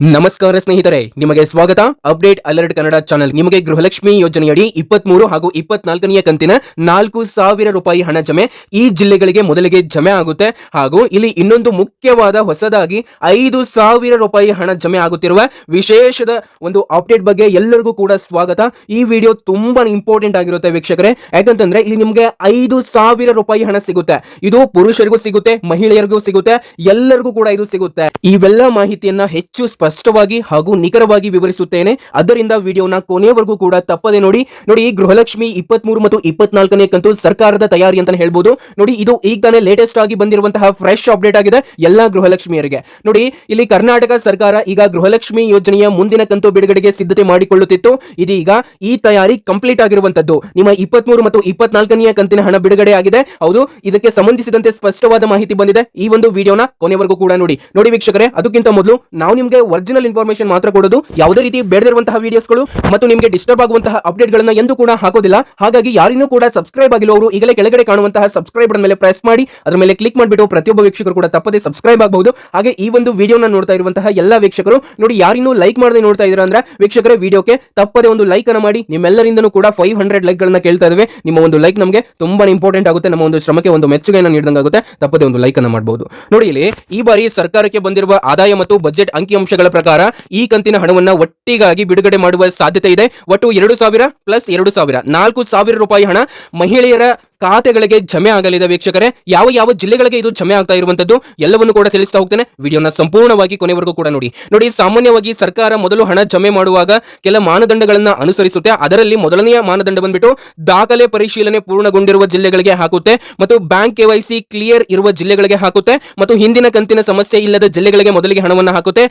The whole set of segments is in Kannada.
ನಮಸ್ಕಾರ ಸ್ನೇಹಿತರೆ, ನಿಮಗೆ ಸ್ವಾಗತ. ಅಪ್ಡೇಟ್ ಅಲರ್ಟ್ ಕನ್ನಡ ಚಾನೆಲ್ ನಿಮಗೆ ಗೃಹಲಕ್ಷ್ಮಿ ಯೋಜನೆಯಡಿ ಇಪ್ಪತ್ಮೂರು ಹಾಗೂ ಇಪ್ಪತ್ನಾಲ್ಕನೆಯ ಕಂತಿನ ನಾಲ್ಕು ಸಾವಿರ ರೂಪಾಯಿ ಹಣ ಜಮೆ ಈ ಜಿಲ್ಲೆಗಳಿಗೆ ಮೊದಲಿಗೆ ಜಮೆ ಆಗುತ್ತೆ. ಹಾಗೂ ಇಲ್ಲಿ ಇನ್ನೊಂದು ಮುಖ್ಯವಾದ ಹೊಸದಾಗಿ ಐದು ಸಾವಿರ ರೂಪಾಯಿ ಹಣ ಜಮೆ ಆಗುತ್ತಿರುವ ವಿಶೇಷದ ಒಂದು ಅಪ್ಡೇಟ್ ಬಗ್ಗೆ ಎಲ್ಲರಿಗೂ ಕೂಡ ಸ್ವಾಗತ. ಈ ವಿಡಿಯೋ ತುಂಬಾ ಇಂಪಾರ್ಟೆಂಟ್ ಆಗಿರುತ್ತೆ ವೀಕ್ಷಕರೇ. ಯಾಕಂತಂದ್ರೆ ಇಲ್ಲಿ ನಿಮಗೆ ಐದು ಸಾವಿರ ರೂಪಾಯಿ ಹಣ ಸಿಗುತ್ತೆ. ಇದು ಪುರುಷರಿಗೂ ಸಿಗುತ್ತೆ, ಮಹಿಳೆಯರಿಗೂ ಸಿಗುತ್ತೆ, ಎಲ್ಲರಿಗೂ ಕೂಡ ಇದು ಸಿಗುತ್ತೆ. ಇವೆಲ್ಲ ಮಾಹಿತಿಯನ್ನ ಹೆಚ್ಚು ಸ್ಪಷ್ಟವಾಗಿ ಹಾಗೂ ನಿಖರವಾಗಿ ವಿವರಿಸುತ್ತೇನೆ. ಅದರಿಂದ ವಿಡಿಯೋನ ಕೊನೆಯವರೆಗೂ ಕೂಡ ತಪ್ಪದೆ ನೋಡಿ. ನೋಡಿ, ಗೃಹಲಕ್ಷ್ಮಿ ಇಪ್ಪತ್ಮೂರು ಮತ್ತು ಇಪ್ಪತ್ನಾಲ್ಕನೇ ಕಂತು ಸರ್ಕಾರದ ತಯಾರಿ ಅಂತ ಹೇಳ್ಬೋದು. ನೋಡಿ, ಇದು ಈಗ ತಾನೇ ಲೇಟೆಸ್ಟ್ ಆಗಿ ಬಂದಿರುವಂತಹ ಫ್ರೆಶ್ ಅಪ್ಡೇಟ್ ಆಗಿದೆ ಎಲ್ಲಾ ಗೃಹಲಕ್ಷ್ಮಿಯರಿಗೆ. ನೋಡಿ, ಇಲ್ಲಿ ಕರ್ನಾಟಕ ಸರ್ಕಾರ ಈಗ ಗೃಹಲಕ್ಷ್ಮಿ ಯೋಜನೆಯ ಮುಂದಿನ ಕಂತು ಬಿಡುಗಡೆಗೆ ಸಿದ್ಧತೆ ಮಾಡಿಕೊಳ್ಳುತ್ತಿತ್ತು. ಇದೀಗ ಈ ತಯಾರಿ ಕಂಪ್ಲೀಟ್ ಆಗಿರುವಂತದ್ದು ನಿಮ್ಮ ಇಪ್ಪತ್ಮೂರು ಮತ್ತು ಇಪ್ಪತ್ನಾಲ್ಕನೆಯ ಕಂತಿನ ಹಣ ಬಿಡುಗಡೆ ಆಗಿದೆ. ಹೌದು, ಇದಕ್ಕೆ ಸಂಬಂಧಿಸಿದಂತೆ ಸ್ಪಷ್ಟವಾದ ಮಾಹಿತಿ ಬಂದಿದೆ. ಈ ಒಂದು ವಿಡಿಯೋನ ಕೊನೆವರೆಗೂ ಕೂಡ ನೋಡಿ. ನೋಡಿ ವೀಕ್ಷಕರೇ, ಅದಕ್ಕಿಂತ ಮೊದಲು ನಾವು ನಿಮಗೆ ಒರಿಜಿನಲ್ ಇನ್ಫಾರ್ಮೇಶನ್ ಮಾತ್ರ ಕೊಡೋದು. ಯಾವುದೇ ರೀತಿ ಬೇಡದಿರುವಂತಹ ವಿಡಿಯೋಸ್ಗಳು ಮತ್ತು ನಿಮಗೆ ಡಿಸ್ಟರ್ಬ್ ಆಗುವಂತಹ ಅಪ್ಡೇಟ್ ಗಳನ್ನ ಎಂದು ಕೂಡ ಹಾಕೋದಿಲ್ಲ. ಹಾಗಾಗಿ ಯಾರಿನೂ ಕೂಡ ಸಬ್ಸ್ಕ್ರೈಬ್ ಆಗಿಲ್ಲವರು ಈಗಲೇ ಕೆಳಗಡೆ ಕಾಣುವಂತಹ ಸಬ್ಸ್ಕ್ರೈಬ್ ಮೇಲೆ ಪ್ರೆಸ್ ಮಾಡಿ, ಅದರ ಮೇಲೆ ಕ್ಲಿಕ್ ಮಾಡಿಬಿಟ್ಟು ಪ್ರತಿಯೊಬ್ಬ ವೀಕ್ಷಕರು ಕೂಡ ತಪ್ಪದೆ ಸಬ್ಸ್ಕ್ರೈಬ್ ಆಗಬಹುದು. ಹಾಗೆ ಈ ಒಂದು ವಿಡಿಯೋನ ನೋಡ್ತಾ ಇರುವಂತಹ ಎಲ್ಲ ವೀಕ್ಷಕರು, ನೋಡಿ ಯಾರಿನೂ ಲೈಕ್ ಮಾಡದೆ ನೋಡ್ತಾ ಇದ್ದೀರಾ ಅಂದ್ರೆ ವೀಕ್ಷಕರ ವಿಡಿಯೋಕ್ಕೆ ತಪ್ಪದೆ ಒಂದು ಲೈಕ್ ಅನ್ನ ಮಾಡಿ, ನಿಮ್ಮೆಲ್ಲರಿಂದನೂ ಕೂಡ ಫೈವ್ ಹಂಡ್ರೆಡ್ ಲೈಕ್ ಗಳನ್ನ ಕೇಳ್ತಾ ಇದ್ದೇವೆ. ನಿಮ್ಮ ಒಂದು ಲೈಕ್ ನಮಗೆ ತುಂಬಾ ಇಂಪಾರ್ಟೆಂಟ್ ಆಗುತ್ತೆ. ನಮ್ಮ ಒಂದು ಶ್ರಮಕ್ಕೆ ಒಂದು ಮೆಚ್ಚುಗೆಯನ್ನು ನೀಡಿದಂಗಾಗುತ್ತೆ. ತಪ್ಪದೆ ಒಂದು ಲೈಕ್ ಅನ್ನ ಮಾಡಬಹುದು ನೋಡಿ ಇಲ್ಲಿ ಈ ಬಾರಿ ಸರ್ಕಾರಕ್ಕೆ ಬಂದಿರುವ ಆದಾಯ ಮತ್ತು ಬಜೆಟ್ ಅಂಕಿಅಂಶಗಳ ಪ್ರಕಾರ ಈ ಕಂತಿನ ಹಣವನ್ನು ಒಟ್ಟಿಗಾಗಿ ಬಿಡುಗಡೆ ಮಾಡುವ ಸಾಧ್ಯತೆ ಇದೆ. ಒಟ್ಟು ಎರಡು ಸಾವಿರ ಪ್ಲಸ್ ಎರಡು ಸಾವಿರ. ನಾಲ್ಕು ಸಾವಿರ ರೂಪಾಯಿ ಹಣ ಮಹಿಳೆಯರ ಖಾತೆಗಳಿಗೆ ಜಮೆ ಆಗಲಿದೆ ವೀಕ್ಷಕರೇ. ಯಾವ ಯಾವ ಜಿಲ್ಲೆಗಳಿಗೆ ಇದು ಜಮೆ ಆಗ್ತಾ ಇರುವಂತದ್ದು ಎಲ್ಲವನ್ನು ಕೂಡ ತಿಳಿಸ್ತಾ ಹೋಗ್ತೇನೆ. ವಿಡಿಯೋನ ಸಂಪೂರ್ಣವಾಗಿ ಕೊನೆವರೆಗೂ ಕೂಡ ನೋಡಿ. ನೋಡಿ, ಸಾಮಾನ್ಯವಾಗಿ ಸರ್ಕಾರ ಮೊದಲು ಹಣ ಜಮೆ ಮಾಡುವಾಗ ಕೆಲ ಮಾನದಂಡಗಳನ್ನ ಅನುಸರಿಸುತ್ತೆ. ಅದರಲ್ಲಿ ಮೊದಲನೆಯ ಮಾನದಂಡ ಬಂದ್ಬಿಟ್ಟು ದಾಖಲೆ ಪರಿಶೀಲನೆ ಪೂರ್ಣಗೊಂಡಿರುವ ಜಿಲ್ಲೆಗಳಿಗೆ ಹಾಕುತ್ತೆ ಮತ್ತು ಬ್ಯಾಂಕ್ ಕೆವೈಸಿ ಕ್ಲಿಯರ್ ಇರುವ ಜಿಲ್ಲೆಗಳಿಗೆ ಹಾಕುತ್ತೆ ಮತ್ತು ಹಿಂದಿನ ಕಂತಿನ ಸಮಸ್ಯೆ ಇಲ್ಲದ ಜಿಲ್ಲೆಗಳಿಗೆ ಮೊದಲಿಗೆ ಹಣವನ್ನು ಹಾಕುತ್ತೆ.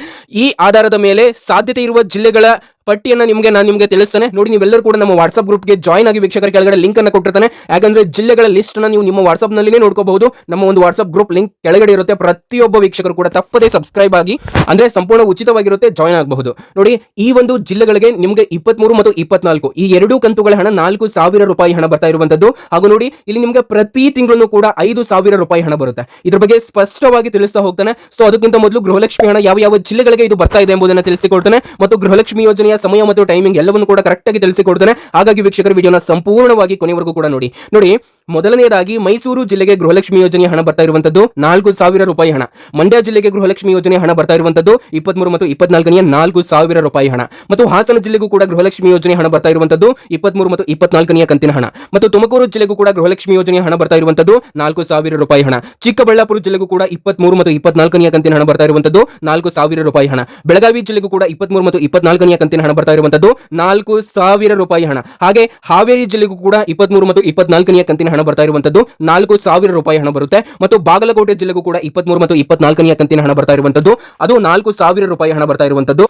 ಈ ಆಧಾರದ ಮೇಲೆ ಸಾಧ್ಯತೆ ಇರುವ ಜಿಲ್ಲೆಗಳ ಪಟ್ಟಿಯನ್ನ ನಿಮಗೆ ನಾನು ನಿಮಗೆ ತಿಳಿಸ್ತೇನೆ. ನೋಡಿ, ನೀವೆಲ್ಲರೂ ಕೂಡ ನಮ್ಮ ವಾಟ್ಸ್ಆಪ್ ಗ್ರೂಪ್ಗೆ ಜಾಯ್ನ್ ಆಗಿ ವೀಕ್ಷಕರ ಕೆಳಗಡೆ ಲಿಂಕ್ ಅನ್ನು ಕೊಟ್ಟಿರ್ತಾನೆ. ಯಾಕಂದ್ರೆ ಜಿಲ್ಲೆಗಳ ಲಿಸ್ಟ್ ಅನ್ನು ನೀವು ನಿಮ್ಮ ವಾಟ್ಸ್ಆಪ್ ನಲ್ಲಿನೇ ನೋಡ್ಕೋಬಹುದು. ನಮ್ಮ ಒಂದು ವಾಟ್ಸ್ಆಪ್ ಗ್ರೂಪ್ ಲಿಂಕ್ ಕೆಳಗಡೆ ಇರುತ್ತೆ. ಪ್ರತಿಯೊಬ್ಬ ವೀಕ್ಷಕರು ಕೂಡ ತಪ್ಪದೇ ಸಬ್ಸ್ಕ್ರೈಬ್ ಆಗಿ, ಅಂದ್ರೆ ಸಂಪೂರ್ಣ ಉಚಿತವಾಗಿರುತ್ತೆ ಜಾಯ್ನ್ ಆಗಬಹುದು. ನೋಡಿ, ಈ ಒಂದು ಜಿಲ್ಲೆಗಳಿಗೆ ನಿಮಗೆ ಇಪ್ಪತ್ಮೂರು ಮತ್ತು ಇಪ್ಪತ್ನಾಲ್ಕು, ಈ ಎರಡು ಕಂತುಗಳ ಹಣ ನಾಲ್ಕು ಸಾವಿರ ರೂಪಾಯಿ ಹಣ ಬರ್ತಾ ಇರುವಂತದ್ದು. ಹಾಗೂ ನೋಡಿ, ಇಲ್ಲಿ ನಿಮಗೆ ಪ್ರತಿ ತಿಂಗಳು ಕೂಡ ಐದು ಸಾವಿರ ರೂಪಾಯಿ ಹಣ ಬರುತ್ತೆ. ಇದ್ರ ಬಗ್ಗೆ ಸ್ಪಷ್ಟವಾಗಿ ತಿಳಿಸ್ತಾ ಹೋಗ್ತಾನೆ. ಸೊ ಅದಕ್ಕಿಂತ ಮೊದಲು ಗೃಹಲಕ್ಷ್ಮಿ ಹಣ ಯಾವ ಯಾವ ಜಿಲ್ಲೆಗಳಿಗೆ ಇದು ಬರ್ತಾ ಇದೆ ಎಂಬುದನ್ನು ತಿಳಿಸಿಕೊಡ್ತಾನೆ. ಮತ್ತು ಗೃಹಲಕ್ಷ್ಮಿ ಯೋಜನೆಯ ಸಮಯ ಮತ್ತು ಟೈಮಿಂಗ್ ಎಲ್ಲವನ್ನು ಕೂಡ ಕರೆಕ್ಟ್ ಆಗಿ ತಿಳಿಸಿಕೊಡ್ತಾನೆ. ಹಾಗಾಗಿ ವೀಕ್ಷಕರ ವಿಡಿಯೋನ ಸಂಪೂರ್ಣವಾಗಿ ಕೊನೆವರೆಗೂ ಕೂಡ ನೋಡಿ. ನೋಡಿ ಮೊದಲನೆಯದಾಗಿ ಮೈಸೂರು ಜಿಲ್ಲೆಗೆ ಗೃಹಲಕ್ಷ್ಮಿ ಯೋಜನೆಯ ಹಣ ಬರ್ತಾ ಇರುವಂತದ್ದು ನಾಲ್ಕು ಸಾವಿರ ರೂಪಾಯಿ ಹಣ. ಮಂಡ್ಯ ಜಿಲ್ಲೆಗೆ ಗೃಹಲಕ್ಷ್ಮಿ ಯೋಜನೆ ಹಣ ಬರ್ತಾ ಇರುವಂತದ್ದು ಇಪ್ಪತ್ಮೂರು ಮತ್ತು ಇಪ್ಪತ್ನಾಲ್ಕನೆಯ ನಾಲ್ಕು ಸಾವಿರ ರೂಪಾಯಿ ಹಣ. ಮತ್ತು ಹಾಸನ ಜಿಲ್ಲೆಗೂ ಕೂಡ ಗೃಹಲಕ್ಷ್ಮಿ ಯೋಜನೆ ಹಣ ಬರ್ತಾ ಇರುವಂತದ್ದು ಇಪ್ಪತ್ಮೂರು ಮತ್ತು ಇಪ್ಪತ್ನಾಲ್ಕನೆಯ ಕಂತಿನ ಹಣ. ಮತ್ತು ತುಮಕೂರು ಜಿಲ್ಲೆಗೂ ಕೂಡ ಗೃಹಲಕ್ಷ್ಮಿ ಯೋಜನೆಯ ಹಣ ಬರ್ತಾ ಇರುವಂತದ್ದು ನಾಲ್ಕು ಸಾವಿರ ರೂಪಾಯಿ ಹಣ. ಚಿಕ್ಕಬಳ್ಳಾಪುರ ಜಿಲ್ಲೆಗೂ ಕೂಡ ಇಪ್ಪತ್ಮೂರು ಮತ್ತು ಇಪ್ಪತ್ನಾಲ್ಕನೆಯ ಕಂತಿನ ಹಣ ಬರ್ತಾ ಇರುವಂತದ್ದು ನಾಲ್ಕು ಸಾವಿರ ರೂಪಾಯಿ ಹಣ. ಬೆಳಗಾವಿ ಜಿಲ್ಲೆಗೂ ಕೂಡ ಇಪ್ಪತ್ಮೂರು ಮತ್ತು ಇಪ್ಪತ್ನಾಲ್ಕನೆಯ ಕಂತಿನ ಹಣ ಬರ್ತಾ ಇರುವಂತದ್ದು ನಾಲ್ಕು ಸಾವಿರ ರೂಪಾಯಿ ಹಣ. ಹಾಗೆ ಹಾವೇರಿ ಜಿಲ್ಲೆಗೂ ಕೂಡ ಇಪ್ಪತ್ಮೂರು ಮತ್ತು ಇಪ್ಪತ್ನಾಲ್ಕನೆಯ ಕಂತಿನ ಹಣ ಬರ್ತಾ ಇರುವಂತದ್ದು ನಾಲ್ಕು ಸಾವಿರ ರೂಪಾಯಿ ಹಣ ಬರುತ್ತೆ. ಮತ್ತು ಬಾಗಲಕೋಟೆ ಜಿಲ್ಲೆಗೂ ಕೂಡ ಇಪ್ಪತ್ಮೂರು ಮತ್ತು ಇಪ್ಪತ್ನಾಲ್ಕನೇ ಕಂತಿನ ಹಣ ಬರ್ತಾ ಇರುವಂತದ್ದು. ಅದು ನಾಲ್ಕು ಸಾವಿರ ರೂಪಾಯಿ ಹಣ ಬರ್ತಾ ಇರುವಂತದ್ದು.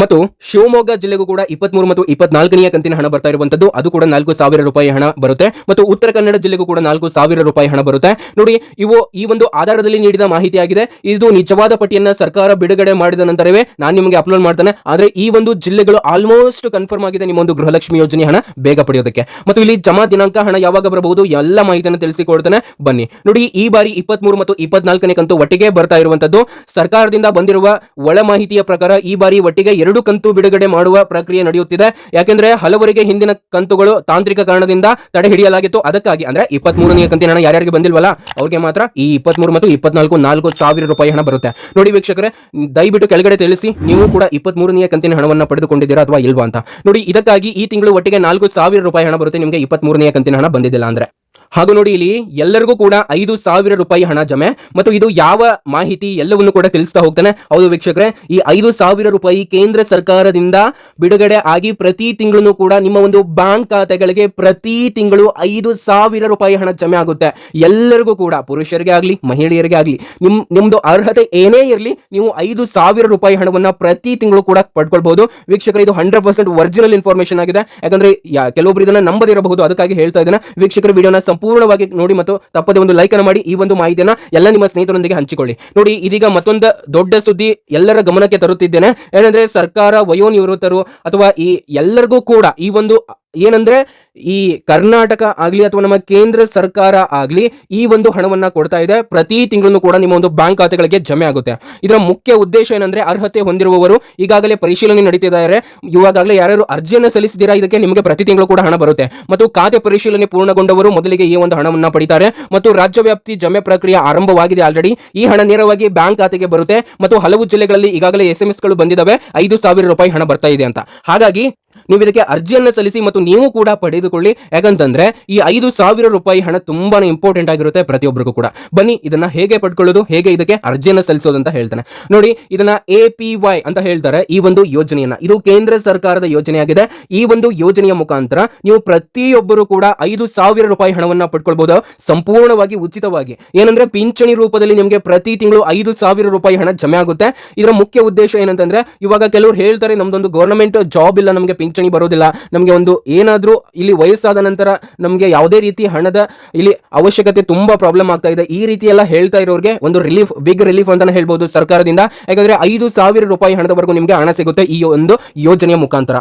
ಮತ್ತು ಶಿವಮೊಗ್ಗ ಜಿಲ್ಲೆಗೂ ಕೂಡ ಇಪ್ಪತ್ಮೂರು ಮತ್ತು ಇಪ್ಪತ್ನಾಲ್ಕನೆಯ ಕಂತಿನ ಹಣ ಬರ್ತಾ ಇರುವಂತದ್ದು. ಅದು ಕೂಡ ನಾಲ್ಕು ಸಾವಿರ ರೂಪಾಯಿ ಹಣ ಬರುತ್ತೆ. ಮತ್ತು ಉತ್ತರ ಕನ್ನಡ ಜಿಲ್ಲೆಗೂ ಕೂಡ ನಾಲ್ಕು ಸಾವಿರ ರೂಪಾಯಿ ಹಣ ಬರುತ್ತೆ. ನೋಡಿ, ಇವು ಈ ಒಂದು ಆಧಾರದಲ್ಲಿ ನೀಡಿದ ಮಾಹಿತಿ ಆಗಿದೆ. ಇದು ನಿಜವಾದ ಪಟ್ಟಿಯನ್ನ ಸರ್ಕಾರ ಬಿಡುಗಡೆ ಮಾಡಿದ ನಂತರವೇ ನಾನು ನಿಮಗೆ ಅಪ್ಲೋಡ್ ಮಾಡ್ತೇನೆ. ಆದರೆ ಈ ಒಂದು ಜಿಲ್ಲೆಗಳು ಆಲ್ಮೋಸ್ಟ್ ಕನ್ಫರ್ಮ್ ಆಗಿದೆ ನಿಮ್ಮ ಒಂದು ಗೃಹಲಕ್ಷ್ಮಿ ಯೋಜನೆ ಹಣ ಬೇಗ ಪಡೆಯೋದಕ್ಕೆ. ಮತ್ತು ಇಲ್ಲಿ ಜಮಾ ದಿನಾಂಕ ಹಣ ಯಾವಾಗ ಬರಬಹುದು ಎಲ್ಲ ಮಾಹಿತಿಯನ್ನು ತಿಳಿಸಿಕೊಡ್ತೇನೆ. ಬನ್ನಿ. ನೋಡಿ, ಈ ಬಾರಿ ಇಪ್ಪತ್ಮೂರು ಮತ್ತು ಇಪ್ಪತ್ನಾಲ್ಕನೇ ಕಂತು ಒಟ್ಟಿಗೆ ಬರ್ತಾ ಇರುವಂತದ್ದು. ಸರ್ಕಾರದಿಂದ ಬಂದಿರುವ ಒಳ ಮಾಹಿತಿಯ ಪ್ರಕಾರ ಈ ಬಾರಿ ಒಟ್ಟಿಗೆ ಎರಡು ಕಂತು ಬಿಡುಗಡೆ ಮಾಡುವ ಪ್ರಕ್ರಿಯೆ ನಡೆಯುತ್ತಿದೆ. ಯಾಕೆಂದ್ರೆ ಹಲವರಿಗೆ ಹಿಂದಿನ ಕಂತುಗಳು ತಾಂತ್ರಿಕ ಕಾರಣದಿಂದ ತಡೆ ಹಿಡಿಯಲಾಗಿತ್ತು. ಅದಕ್ಕಾಗಿ ಅಂದ್ರೆ ಇಪ್ಪತ್ತ್ ಮೂರನೇ ಕಂತಿನ ಹಣ ಯಾರ್ಯಾರಿಗೆ ಬಂದಿಲ್ವಲ್ಲ, ಅವ್ರಿಗೆ ಮಾತ್ರ ಈ ಇಪ್ಪತ್ಮೂರು ಮತ್ತು ಇಪ್ಪತ್ನಾಲ್ಕು ನಾಲ್ಕು ಸಾವಿರ ರೂಪಾಯಿ ಹಣ ಬರುತ್ತೆ. ನೋಡಿ ವೀಕ್ಷಕರೇ, ದಯವಿಟ್ಟು ಕೆಳಗಡೆ ತಿಳಿಸಿ, ನೀವು ಕೂಡ ಇಪ್ಪತ್ತ್ ಮೂರನೇ ಕಂತಿನ ಹಣವನ್ನು ಪಡೆದುಕೊಂಡಿದ್ದೀರಾ ಅಥವಾ ಇಲ್ವಾ ಅಂತ. ನೋಡಿ, ಇದಕ್ಕಾಗಿ ಈ ತಿಂಗಳು ಒಟ್ಟಿಗೆ ನಾಲ್ಕು ಸಾವಿರ ರೂಪಾಯಿ ಹಣ ಬರುತ್ತೆ, ನಿಮಗೆ ಇಪ್ಪತ್ತ್ ಮೂರನೇ ಕಂತಿನ ಹಣ ಬಂದಿದ್ದಿಲ್ಲ ಅಂದ್ರೆ. ಹಾಗೂ ನೋಡಿ ಇಲ್ಲಿ ಎಲ್ಲರಿಗೂ ಕೂಡ ಐದು ಸಾವಿರ ರೂಪಾಯಿ ಹಣ ಜಮೆ. ಮತ್ತು ಇದು ಯಾವ ಮಾಹಿತಿ ಎಲ್ಲವನ್ನು ಕೂಡ ತಿಳಿಸ್ತಾ ಹೋಗ್ತಾನೆ. ಹೌದು ವೀಕ್ಷಕರೇ, ಈ ಐದು ಸಾವಿರ ರೂಪಾಯಿ ಕೇಂದ್ರ ಸರ್ಕಾರದಿಂದ ಬಿಡುಗಡೆ ಆಗಿ ಪ್ರತಿ ತಿಂಗಳು ಕೂಡ ನಿಮ್ಮ ಒಂದು ಬ್ಯಾಂಕ್ ಖಾತೆಗಳಿಗೆ ಪ್ರತಿ ತಿಂಗಳು ಐದು ಸಾವಿರ ರೂಪಾಯಿ ಹಣ ಜಮೆ ಆಗುತ್ತೆ. ಎಲ್ಲರಿಗೂ ಕೂಡ, ಪುರುಷರಿಗೆ ಆಗಲಿ, ಮಹಿಳೆಯರಿಗೆ ಆಗಲಿ, ನಿಮ್, ನಿಮ್ದು ಅರ್ಹತೆ ಏನೇ ಇರಲಿ, ನೀವು ಐದು ಸಾವಿರ ರೂಪಾಯಿ ಹಣವನ್ನು ಪ್ರತಿ ತಿಂಗಳು ಕೂಡ ಪಡ್ಕೊಳ್ಬಹುದು ವೀಕ್ಷಕರು, ಇದು ಹಂಡ್ರೆಡ್ ಪರ್ಸೆಂಟ್ ಒರಿಜಿನಲ್ ಇನ್ಫಾರ್ಮೇಶನ್ ಆಗಿದೆ. ಯಾಕಂದ್ರೆ ಕೆಲವೊಬ್ಬರು ಇದನ್ನ ನಂಬದಿರಬಹುದು, ಅದಕ್ಕಾಗಿ ಹೇಳ್ತಾ ಇದ್ದೇನೆ. ವೀಕ್ಷಕರು, ವಿಡಿಯೋನ ಸಂಪೂರ್ಣವಾಗಿ ನೋಡಿ ಮತ್ತು ತಪ್ಪದೆ ಒಂದು ಲೈಕ್ ಅನ್ನು ಮಾಡಿ ಈ ಒಂದು ಮಾಹಿತಿಯನ್ನ ಎಲ್ಲ ನಿಮ್ಮ ಸ್ನೇಹಿತರೊಂದಿಗೆ ಹಂಚಿಕೊಳ್ಳಿ. ನೋಡಿ, ಇದೀಗ ಮತ್ತೊಂದು ದೊಡ್ಡ ಸುದ್ದಿ ಎಲ್ಲರ ಗಮನಕ್ಕೆ ತರುತ್ತಿದ್ದೇನೆ. ಏನಂದ್ರೆ ಸರ್ಕಾರ ವಯೋನಿವೃತ್ತರು ಅಥವಾ ಈ ಎಲ್ಲರಿಗೂ ಕೂಡ ಈ ಒಂದು ಏನಂದ್ರೆ ಈ ಕರ್ನಾಟಕ ಆಗಲಿ ಅಥವಾ ನಮ್ಮ ಕೇಂದ್ರ ಸರ್ಕಾರ ಆಗಲಿ ಈ ಒಂದು ಹಣವನ್ನ ಕೊಡ್ತಾ ಇದೆ. ಪ್ರತಿ ತಿಂಗಳು ಕೂಡ ನಿಮ್ಮ ಒಂದು ಬ್ಯಾಂಕ್ ಖಾತೆಗಳಿಗೆ ಜಮೆ ಆಗುತ್ತೆ. ಇದರ ಮುಖ್ಯ ಉದ್ದೇಶ ಏನಂದ್ರೆ ಅರ್ಹತೆ ಹೊಂದಿರುವವರು ಈಗಾಗಲೇ ಪರಿಶೀಲನೆ ನಡೀತಿದ್ದಾರೆ. ಇವಾಗಲೇ ಯಾರ್ಯಾರು ಅರ್ಜಿಯನ್ನು ಸಲ್ಲಿಸಿದಿರಾ ಇದಕ್ಕೆ ನಿಮಗೆ ಪ್ರತಿ ತಿಂಗಳು ಕೂಡ ಹಣ ಬರುತ್ತೆ. ಮತ್ತು ಖಾತೆ ಪರಿಶೀಲನೆ ಪೂರ್ಣಗೊಂಡವರು ಮೊದಲಿಗೆ ಈ ಒಂದು ಹಣವನ್ನ ಪಡಿತಾರೆ. ಮತ್ತು ರಾಜ್ಯ ವ್ಯಾಪ್ತಿ ಜಮೆ ಪ್ರಕ್ರಿಯೆ ಆರಂಭವಾಗಿದೆ ಆಲ್ರೆಡಿ ಈ ಹಣ ನೇರವಾಗಿ ಬ್ಯಾಂಕ್ ಖಾತೆಗೆ ಬರುತ್ತೆ. ಮತ್ತು ಹಲವು ಜಿಲ್ಲೆಗಳಲ್ಲಿ ಈಗಾಗಲೇ ಎಸ್ ಎಂ ಗಳು ಬಂದಿದ್ದಾವೆ. ಐದು ಸಾವಿರ ರೂಪಾಯಿ ಹಣ ಬರ್ತಾ ಇದೆ ಅಂತ. ಹಾಗಾಗಿ ನೀವು ಇದಕ್ಕೆ ಅರ್ಜಿಯನ್ನು ಸಲ್ಲಿಸಿ ಮತ್ತು ನೀವು ಕೂಡ ಪಡೆದುಕೊಳ್ಳಿ. ಯಾಕಂತಂದ್ರೆ ಈ ಐದು ಸಾವಿರ ರೂಪಾಯಿ ಹಣ ತುಂಬಾನೇ ಇಂಪಾರ್ಟೆಂಟ್ ಆಗಿರುತ್ತೆ ಪ್ರತಿಯೊಬ್ಬರಿಗೂ ಕೂಡ. ಬನ್ನಿ, ಇದನ್ನ ಹೇಗೆ ಪಡ್ಕೊಳ್ಳೋದು, ಹೇಗೆ ಇದಕ್ಕೆ ಅರ್ಜಿಯನ್ನು ಸಲ್ಲಿಸೋದು ಅಂತ ಹೇಳ್ತಾನೆ. ನೋಡಿ, ಇದನ್ನ ಎ ವೈ ಅಂತ ಹೇಳ್ತಾರೆ ಈ ಒಂದು ಯೋಜನೆಯನ್ನ. ಇದು ಕೇಂದ್ರ ಸರ್ಕಾರದ ಯೋಜನೆಯಾಗಿದೆ. ಈ ಒಂದು ಯೋಜನೆಯ ಮುಖಾಂತರ ನೀವು ಪ್ರತಿಯೊಬ್ಬರು ಕೂಡ ಐದು ಸಾವಿರ ರೂಪಾಯಿ ಹಣವನ್ನ ಪಡ್ಕೊಳ್ಬಹುದು ಸಂಪೂರ್ಣವಾಗಿ ಉಚಿತವಾಗಿ. ಏನಂದ್ರೆ ಪಿಂಚಣಿ ರೂಪದಲ್ಲಿ ನಿಮಗೆ ಪ್ರತಿ ತಿಂಗಳು ಐದು ಸಾವಿರ ರೂಪಾಯಿ ಹಣ ಜಮೆ ಆಗುತ್ತೆ. ಇದರ ಮುಖ್ಯ ಉದ್ದೇಶ ಏನಂತಂದ್ರೆ ಇವಾಗ ಕೆಲವರು ಹೇಳ್ತಾರೆ, ನಮ್ದೊಂದು ಗೌರ್ಮೆಂಟ್ ಜಾಬ್ ಇಲ್ಲ, ನಮಗೆ ಪಿಂಚಣಿ ಬರೋದಿಲ್ಲ. ನಮಗೆ ಒಂದು ಏನಾದರೂ ಇಲ್ಲಿ ವಯಸ್ಸಾದ ನಂತರ ನಮಗೆ ಯಾವುದೇ ರೀತಿ ಹಣದ ಇಲ್ಲಿ ಅವಶ್ಯಕತೆ ತುಂಬಾ ಪ್ರಾಬ್ಲಮ್ ಆಗ್ತಾ ಇದೆ. ಈ ರೀತಿ ಎಲ್ಲ ಹೇಳ್ತಾ ಇರೋರಿಗೆ ಒಂದು ರಿಲೀಫ್ ಬಿಗ್ ರಿಲೀಫ್ ಅಂತಾನೆ ಹೇಳ್ಬೋದು ಸರ್ಕಾರದಿಂದ. ಯಾಕಂದರೆ ಐದು ಸಾವಿರ ರೂಪಾಯಿ ಹಣದವರೆಗೂ ನಿಮಗೆ ಹಣ ಸಿಗುತ್ತೆ ಈ ಒಂದು ಯೋಜನೆಯ ಮುಖಾಂತರ.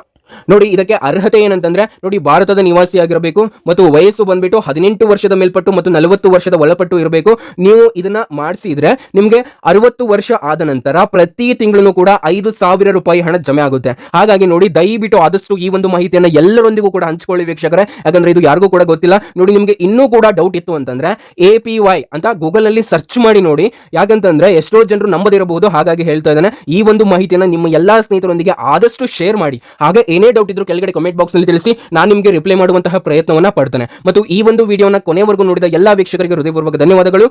ನೋಡಿ, ಇದಕ್ಕೆ ಅರ್ಹತೆ ಏನಂತಂದ್ರೆ, ನೋಡಿ, ಭಾರತದ ನಿವಾಸಿ ಆಗಿರಬೇಕು ಮತ್ತು ವಯಸ್ಸು ಬಂದ್ಬಿಟ್ಟು ಹದಿನೆಂಟು ವರ್ಷದ ಮೇಲ್ಪಟ್ಟು ಮತ್ತು ನಲವತ್ತು ವರ್ಷದ ಒಳಪಟ್ಟು ಇರಬೇಕು. ನೀವು ಇದನ್ನ ಮಾಡಿಸಿದ್ರೆ ನಿಮಗೆ ಅರವತ್ತು ವರ್ಷ ಆದ ನಂತರ ಪ್ರತಿ ತಿಂಗಳು ಕೂಡ ಐದು ಸಾವಿರ ರೂಪಾಯಿ ಹಣ ಜಮೆ ಆಗುತ್ತೆ. ಹಾಗಾಗಿ ನೋಡಿ, ದಯವಿಟ್ಟು ಆದಷ್ಟು ಈ ಒಂದು ಮಾಹಿತಿಯನ್ನ ಎಲ್ಲರೊಂದಿಗೂ ಕೂಡ ಹಂಚ್ಕೊಳ್ಳಿ ವೀಕ್ಷಕರೇ. ಯಾಕಂದ್ರೆ ಇದು ಯಾರಿಗೂ ಕೂಡ ಗೊತ್ತಿಲ್ಲ. ನೋಡಿ, ನಿಮಗೆ ಇನ್ನೂ ಕೂಡ ಡೌಟ್ ಇತ್ತು ಅಂತಂದ್ರೆ ಎ ಪಿ ವೈ ಅಂತ ಗೂಗಲ್ ಅಲ್ಲಿ ಸರ್ಚ್ ಮಾಡಿ ನೋಡಿ, ಯಾಕಂತಂದ್ರೆ ಎಷ್ಟೋ ಜನರು ನಂಬದಿರಬಹುದು. ಹಾಗಾಗಿ ಹೇಳ್ತಾ ಇದ್ದಾನೆ, ಈ ಒಂದು ಮಾಹಿತಿಯನ್ನ ನಿಮ್ಮ ಎಲ್ಲಾ ಸ್ನೇಹಿತರೊಂದಿಗೆ ಆದಷ್ಟು ಶೇರ್ ಮಾಡಿ. ಹಾಗೆ ಏನೇ ಡೌಟ್ ಇದ್ರು ಕೆಳಗಡೆ ಕಮೆಂಟ್ ಬಾಕ್ಸ್ನಲ್ಲಿ ತಿಳಿಸಿ, ನಾನು ನಿಮಗೆ ರಿಪ್ಲೈ ಮಾಡುವಂತಹ ಪ್ರಯತ್ನವನ್ನ ಪಡ್ತೇನೆ. ಮತ್ತು ಈ ಒಂದು ವಿಡಿಯೋನ ಕೊನೆವರೆಗೂ ನೋಡಿದ ಎಲ್ಲಾ ವೀಕ್ಷಕರಿಗೆ ಹೃದಯಪೂರ್ವಕ ಧನ್ಯವಾದಗಳು.